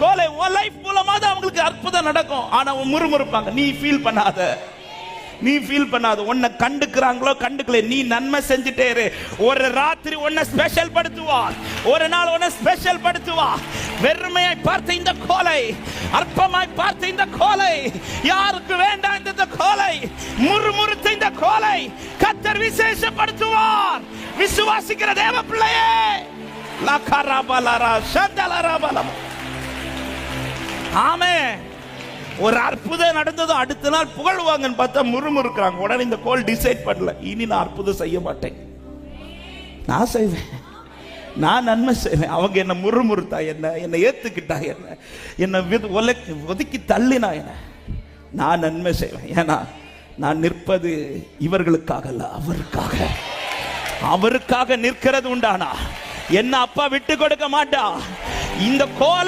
கோலை உன் லைஃப் மூலமா தான் அவங்களுக்கு அற்புதம் நடக்கும். ஆனா அவங்க முறுமுறுப்பாங்க. நீ ஃபீல் பண்ணாத. நீ ஃபீல் பண்ணாத. உன்னை கண்டுக்கிறாங்களோ கண்டுக்கல நீ நன்மை செஞ்சுட்டே இரு. ஒரு ராத்திரி உன்னை ஸ்பெஷல் படுத்துவா. ஒரு நாள் உன்னை ஸ்பெஷல் படுத்துவா. வெறுமையை பார்த்த இந்த கோலை அற்பமாய் பார்த்த இந்த கோலை யாருக்கு வேண்டாம் இந்த இந்த கோலை முறுமுறுத்த இந்த கோலை கத்தர் விசேஷப்படுத்துவார். விசுவாசிக்கிற தேவ பிள்ளையே லகரபலரா சந்தலரபலம் ஆமே. ஒரு அற்புதம் நடந்ததும் அடுத்த நாள் புகழ்வாங்கன்னு பார்த்தா முறுமுறுக்கிறாங்க. உடனே இந்த கோல் டிசைட் பண்ணல. இனி நான் அற்புதம் செய்ய மாட்டேன். நான் செய்வேன். நான் நன்மை செய்வேன். அவங்க என்ன முறுமுறுத்தா என்ன? என்னை ஏத்துக்கிட்டா என்ன? என்னை விது- ஒதுக்கி தள்ளினா என்ன? நான் நன்மை செய்வேன். ஏன்னா நான் நிற்பது இவர்களுக்காக அல்ல அவருக்காக. அவருக்காக நிற்கிறது உண்டானா? என்ன அப்பா விட்டு கொடுக்க மாட்டா? இந்த கோலை